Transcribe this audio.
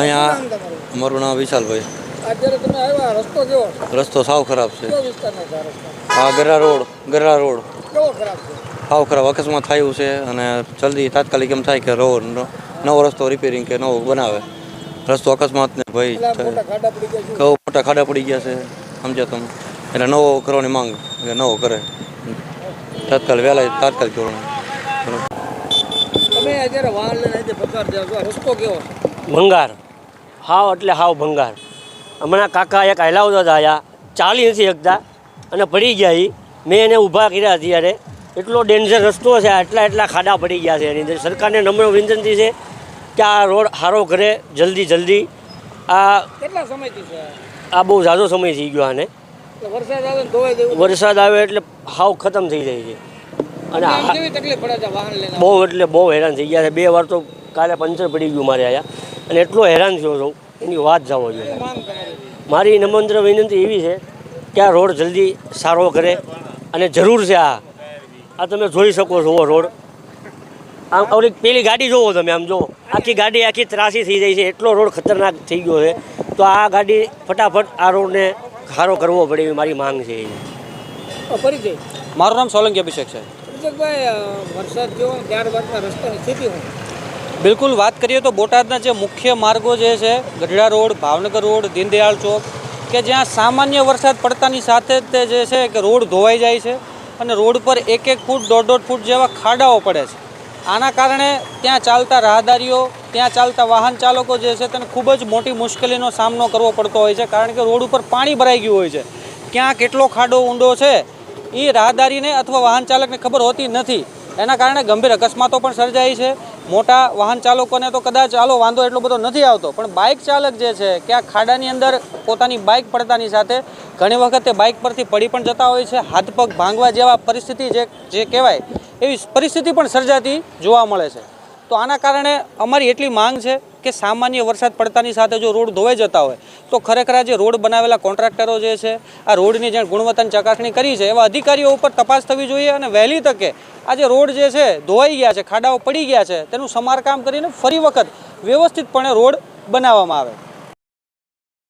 અહીંયા અમારું નામ વિશાલભાઈ. અત્યારે તમે આવ્યા રસ્તો કેવો રસ્તો સાવ ખરાબ છે. હા ગરા રોડ ગરા રોડ. કેવો ખરાબ છે? સાવ ખરાબ અકસ્માત થયું છે અને જલ્દી તાત્કાલિક એમ થાય કે રોડ નવો રસ્તો રિપેરિંગ કે નવો બનાવે. રસ્તો અકસ્માતને ને પેલા મોટા ખાડા પડી ગયા છે? કહું મોટા ખાડા પડી ગયા છે સમજ્યા તમે. એટલે નવો કરવાની માંગ એટલે નવો કરે. તાત્કાલ વહેલા તાત્કાલિક ધોરણે. તમે અત્યારે વાહન લઈને પસાર થયા રસ્તો કેવો છે? ભંગાર. હાવ એટલે હાવ ભંગાર. હમણાં કાકા એક હલાવતા હતા આયા. ચાલી નથી શકતા અને પડી ગયા એ મેં એને ઊભા કર્યા ત્યારે એટલો ડેન્જર રસ્તો છે આટલા એટલા ખાડા પડી ગયા છે એની અંદર. સરકારને નમ્ર વિનંતી છે કે આ રોડ સારો કરે જલ્દી જલ્દી. આ કેટલા સમયથી છે? આ? બહુ ઝાઝો સમય થઈ ગયો આને. વરસાદ આવે ધોવાઈ વરસાદ આવે એટલે હાવ ખતમ થઈ જાય છે. અને બહુ એટલે બહુ હેરાન થઈ ગયા છે. બે વાર તો કાલે પંચર પડી ગયું મારે આયા. અને એટલો હેરાન થયો છું. એની વાત જવો જોઈએ મારી નમ્ર વિનંતી એવી છે કે આ રોડ જલ્દી સારો કરે અને જરૂર છે આ. આ તમે જોઈ શકો છો રોડ. આમ ઓલી પેલી ગાડી જોવો તમે આમ જો. આખી ગાડી આખી ત્રાસી થઈ જાય છે. એટલો રોડ ખતરનાક થઈ ગયો છે. તો આ ગાડી ફટાફટ આ રોડને સારો કરવો પડે એવી મારી માંગ છે. એ પરિચય. મારું નામ સોલંકી અભિષેક છે. અભિષેકભાઈ વરસાદ જેવો ને ત્યારબાદના રસ્તાની સ્થિતિ હું બિલકુલ વાત કરીએ તો બોટાદના જે મુખ્ય માર્ગો જે છે, ગઢડા રોડ, ભાવનગર રોડ, દીનદયાળ ચોક, કે જ્યાં સામાન્ય વરસાદ પડતાની સાથે જ જે છે કે રોડ ધોવાઈ જાય છે અને રોડ પર એક એક ફૂટ, દોઢ દોઢ ફૂટ જેવા ખાડાઓ પડે છે. આના કારણે ત્યાં ચાલતા રાહદારીઓ, ત્યાં ચાલતા વાહન ચાલકો જે છે તેને ખૂબ જ મોટી મુશ્કેલીનો સામનો કરવો પડતો હોય છે, કારણ કે રોડ ઉપર પાણી ભરાઈ ગયું હોય છે. ક્યાં કેટલો ખાડો ઊંડો છે એ રાહદારીને અથવા વાહન ચાલકને ખબર હોતી નથી. એના કારણે ગંભીર અકસ્માતો પણ સર્જાય છે. મોટા વાહન ચાલકોને તો કદાચ ચાલો વાંધો એટલો બધો નથી આવતો, પણ બાઇક ચાલક જે છે, કે આ ખાડાની અંદર પોતાની બાઇક પડતાની સાથે ઘણી વખત તે બાઇક પરથી પડી પણ જતા હોય છે, હાથ પગ ભાંગવા જેવા પરિસ્થિતિ જે જે કહેવાય, એવી પરિસ્થિતિ પણ સર્જાતી જોવા મળે છે. તો આના કારણે અમારી એટલી માંગ છે કે સામાન્ય વરસાદ પડતાની સાથે જો રોડ ધોવાઈ જતા હોય, તો ખરેખર જે રોડ બનાવેલા કોન્ટ્રાક્ટરો જે છે, આ રોડની જે ગુણવત્તાની ચકાસણી કરી છે, એવા અધિકારીઓ ઉપર તપાસ થવી જોઈએ અને વહેલી તકે આ જે રોડ જે છે, ધોવાઈ ગયા છે, ખાડાઓ પડી ગયા છે, તેનું સમારકામ કરીને ફરી વખત વ્યવસ્થિતપણે રોડ બનાવવામાં આવે.